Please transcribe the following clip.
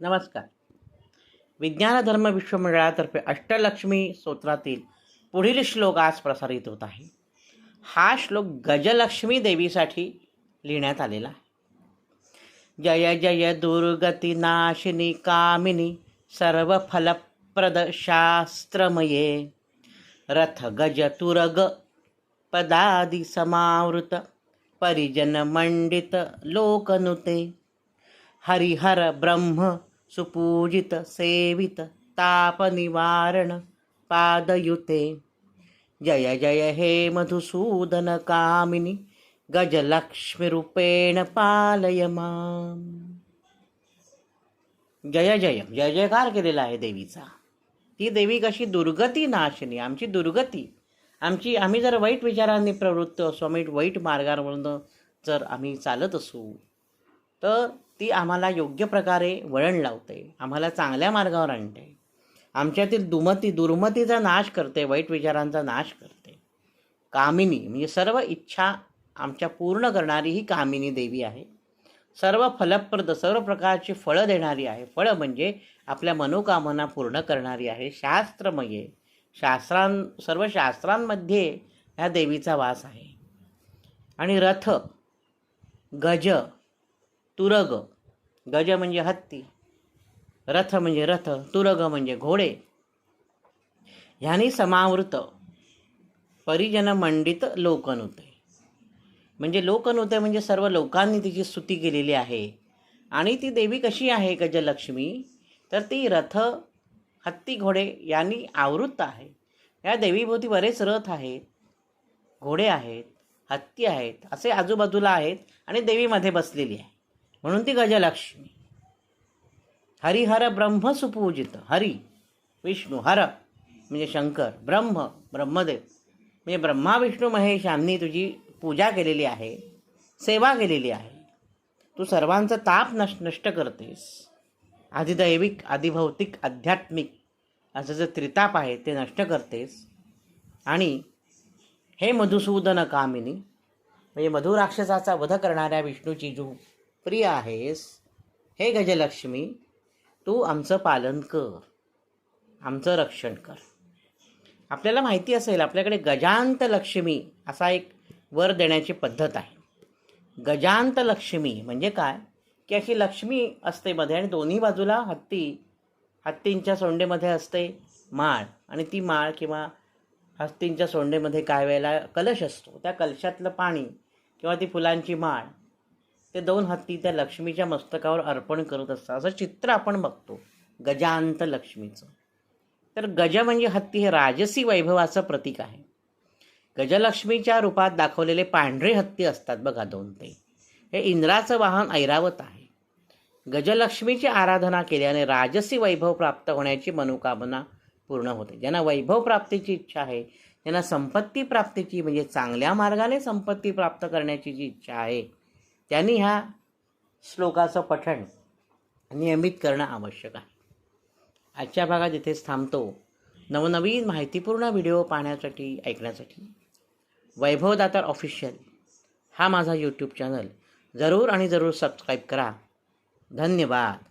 नमस्कार. विज्ञान धर्म विश्वमंडळातर्फे अष्टलक्ष्मी स्तोत्रातील पुढील श्लोक आज प्रसारित होत आहे. हा श्लोक गजलक्ष्मी देवीसाठी लिहिण्यात आलेला आहे. जय जय दुर्गती नाशिनी कामिनी सर्व फलप्रद शास्त्रमये. रथ गज तुरग पदादि समावृत परिजन मंडित लोकनुते. हरिहर ब्रह्म सुपूजित सेवित ताप निवारण पादयुते। जय जय हे मधुसूदन कामिनी गजलक्ष्मीरूपेण पालय माम। जय जय जय जयकार केलेला आहे देवीचा। ती देवी कशी दुर्गती नाशिनी आमची दुर्गती। आमची आम्ही जर वाईट विचारांनी प्रवृत्त असू आम्ही वाईट मार्गावरून जर आम्ही चालत असू तर ती आम्हाला योग्य प्रकारे वळण लावते आम्हाला चांगल्या मार्गावर आणते. आमच्यातील दुमती दुर्मतीचा नाश करते वाईट विचारांचा नाश करते. कामिनी म्हणजे सर्व इच्छा आमच्या पूर्ण करणारी ही कामिनी देवी आहे. सर्व फलप्रद सर्व प्रकारची फळं देणारी आहे. फळं म्हणजे आपल्या मनोकामना पूर्ण करणारी आहे. शास्त्रमये शास्त्रां सर्व शास्त्रांमध्ये ह्या देवीचा वास आहे. आणि रथ गज तुरग गज म्हणजे हत्ती रथ म्हणजे रथ तुरग म्हणजे घोडे. ह्यानी समावृत परिजन मंडित लोकनुते म्हणजे लोकनुते म्हणजे सर्व लोकांनी तिची स्तुती केलेली आहे. आणि ती देवी कशी आहे गजलक्ष्मी? तर ती रथ हत्ती घोडे यांनी आवृत्त आहे. या देवीभोवती बरेच रथ आहेत. घोडे आहेत हत्ती आहेत असे आजूबाजूला आहेत आणि देवीमध्ये बसलेली आहे. म्हणून ती गजलक्ष्मी. हरिहर ब्रह्म सुपूजित. हरी विष्णू हर म्हणजे शंकर ब्रह्म ब्रह्मदेव. म्हणजे ब्रह्मा विष्णू महेश यांनी तुझी पूजा केलेली आहे सेवा केलेली आहे. तू सर्वांचा ताप नश नष्ट करतेस. आधिदैविक आधिभौतिक आध्यात्मिक असं जे त्रिताप आहे ते नष्ट करतेस. आणि हे मधुसूदन कामिनी म्हणजे मधुराक्षसाचा वध करणाऱ्या विष्णूची जू प्रिय आहेस. हे गजलक्ष्मी तू आमचं पालन कर. आमचं रक्षण कर. आपल्याला माहिती असेल आपल्याकडे गजांत लक्ष्मी असा एक वर देण्याची पद्धत आहे. गजांत लक्ष्मी म्हणजे काय? की अशी लक्ष्मी असते मध्ये आणि दोन्ही बाजूला हत्ती हत्तींच्या सोंडेमध्ये असते माळ आणि ती माळ किंवा हत्तींच्या सोंडेमध्ये काय वेळेला कलश असतो. त्या कलशातलं पाणी किंवा ती फुलांची माळ ते दोन हत्ती त्या लक्ष्मीच्या मस्तकावर अर्पण करत असतात. असं चित्र आपण बघतो. गजांत लक्ष्मीचं. तर गज म्हणजे हत्ती हे राजसी वैभवाचं प्रतीक आहे. गजलक्ष्मीच्या रूपात दाखवलेले पांढरे हत्ती असतात बघा दोन ते. हे इंद्राचं वाहन ऐरावत आहे. गजलक्ष्मीची आराधना केल्याने राजसी वैभव प्राप्त होण्याची मनोकामना पूर्ण होते. ज्यांना वैभव प्राप्तीची इच्छा आहे ज्यांना संपत्ती प्राप्तीची म्हणजे चांगल्या मार्गाने संपत्ती प्राप्त करण्याची जी इच्छा आहे त्यांनी ह्या श्लोकाचं पठण नियमित करणं आवश्यक आहे. आजच्या भागात इथेच थांबतो. नवनवीन माहितीपूर्ण व्हिडिओ पाहण्यासाठी ऐकण्यासाठी वैभव दातार ऑफिशियल हा माझा यूट्यूब चॅनल जरूर आणि जरूर सबस्क्राईब करा. धन्यवाद.